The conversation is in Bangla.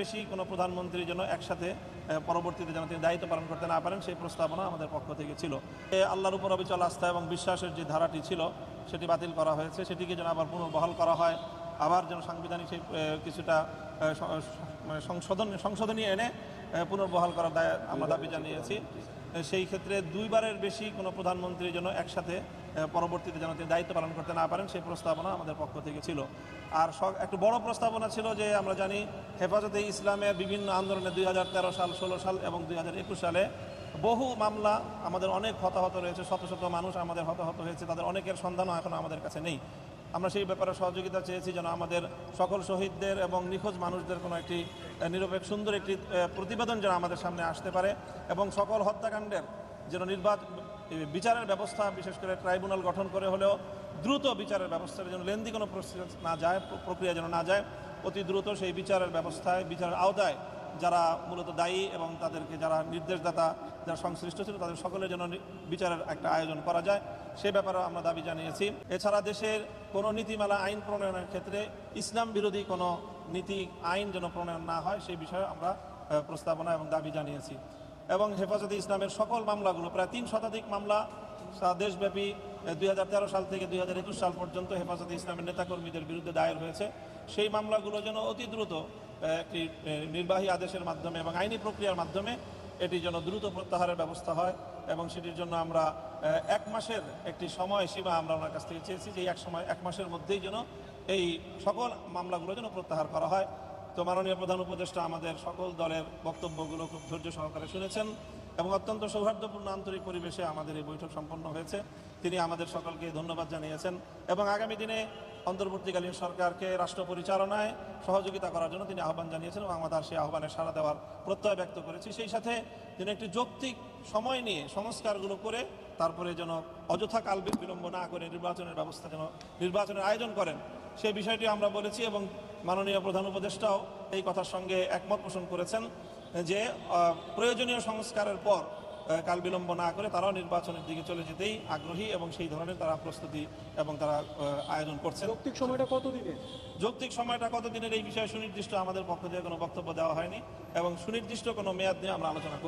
বেশি কোনো প্রধানমন্ত্রী যেন একসাথে পরবর্তীতে যেন তিনি দায়িত্ব পালন করতে না পারেন, সেই প্রস্তাবনা আমাদের পক্ষ থেকে ছিল। আল্লাহর উপর অবিচল আস্থা এবং বিশ্বাসের যে ধারাটি ছিল, সেটি বাতিল করা হয়েছে। সেটিকে যেন আবার পুনর্বহাল করা হয়। আবার যেন সাংবিধানিক সেই কিছুটা মানে সংশোধন, সংশোধনী এনে পুনর্বহাল করার দায় আমরা দাবি জানিয়েছি। সেই ক্ষেত্রে দুইবারের বেশি কোনো প্রধানমন্ত্রী যেন একসাথে পরবর্তীতে যেন তিনি দায়িত্ব পালন করতে না পারেন, সেই প্রস্তাবনা আমাদের পক্ষ থেকে ছিল। আর একটু বড় প্রস্তাবনা ছিল যে আমরা জানি হেফাজতে ইসলামের বিভিন্ন আন্দোলনে দুই হাজার তেরো সাল, ষোলো সাল এবং দুই হাজার একুশ সালে বহু মামলা আমাদের অনেক হতাহত রয়েছে, শত শত মানুষ আমাদের হতাহত হয়েছে, তাদের অনেকের সন্ধানও এখন আমাদের কাছে নেই। আমরা সেই ব্যাপারে সহযোগিতা চেয়েছি যেন আমাদের সকল শহীদদের এবং নিখোঁজ মানুষদের কোনো একটি নিরপেক্ষ, সুন্দর একটি প্রতিবেদন যেন আমাদের সামনে আসতে পারে এবং সকল হত্যাকাণ্ডের যেন নির্বাচন বিচারের ব্যবস্থা, বিশেষ করে ট্রাইব্যুনাল গঠন করে হলেও দ্রুত বিচারের ব্যবস্থার যেন লেন্দি কোনো প্রসেস না যায়, প্রক্রিয়া যেন না যায়, অতি দ্রুত সেই বিচারের ব্যবস্থায়, বিচারের আওতায় যারা মূলত দায়ী এবং তাদেরকে যারা নির্দেশদাতা, যারা সংশ্লিষ্ট ছিল, তাদের সকলের জন্য বিচারের একটা আয়োজন করা যায়। সে ব্যাপারেও আমরা দাবি জানিয়েছি। এছাড়া দেশের কোনো নীতিমালা, আইন প্রণয়নের ক্ষেত্রে ইসলাম বিরোধী কোনো নীতি, আইন যেন প্রণয়ন না হয়, সেই বিষয়ে আমরা প্রস্তাবনা এবং দাবি জানিয়েছি। এবং হেফাজতে ইসলামের সকল মামলাগুলো, প্রায় তিন শতাধিক মামলা দেশব্যাপী দুই হাজার তেরো সাল থেকে দুই হাজার একুশ সাল পর্যন্ত হেফাজতে ইসলামের নেতাকর্মীদের বিরুদ্ধে দায়ের হয়েছে। সেই মামলাগুলো যেন অতি দ্রুত একটি নির্বাহী আদেশের মাধ্যমে এবং আইনি প্রক্রিয়ার মাধ্যমে এটি যেন দ্রুত প্রত্যাহারের ব্যবস্থা হয় এবং সেটির জন্য আমরা এক মাসের একটি সময় সীমা আমরা ওনার কাছ থেকে চেয়েছি যে এক সময়, এক মাসের মধ্যেই যেন এই সকল মামলাগুলো যেন প্রত্যাহার করা হয়। তো মাননীয় প্রধান উপদেষ্টা, আমাদের সকল দলের বক্তব্যগুলো খুব ধৈর্য সহকারে শুনেছেন এবং অত্যন্ত সৌহার্দ্যপূর্ণ আন্তরিক পরিবেশে আমাদের এই বৈঠক সম্পন্ন হয়েছে। তিনি আমাদের সকলকে ধন্যবাদ জানিয়েছেন এবং আগামী দিনে অন্তর্বর্তীকালীন সরকারকে রাষ্ট্র পরিচালনায় সহযোগিতা করার জন্য তিনি আহ্বান জানিয়েছেন এবং আমাদের সেই আহ্বানে সাড়া দেওয়ার প্রত্যয় ব্যক্ত করেছি। সেই সাথে তিনি একটি যৌক্তিক সময় নিয়ে সংস্কারগুলো করে তারপরে যেন অযথা কাল বিলম্ব না করে নির্বাচনের ব্যবস্থা যেন নির্বাচনের আয়োজন করেন সেই বিষয়টি আমরা বলেছি এবং মাননীয় প্রধান উপদেষ্টাও এই কথার সঙ্গে একমত পোষণ করেছেন যে প্রয়োজনীয় সংস্কারের পর কাল বিলম্ব না করে তারাও নির্বাচনের দিকে চলে যেতেই আগ্রহী এবং সেই ধরনের তারা প্রস্তুতি এবং তারা আয়োজন করছে যৌক্তিক সময়টা কতদিনের? যৌক্তিক সময়টা কতদিনের এই বিষয়ে সুনির্দিষ্ট আমাদের পক্ষ থেকে কোনো বক্তব্য দেওয়া হয়নি এবং সুনির্দিষ্ট কোনো মেয়াদ নিয়ে আমরা আলোচনা করি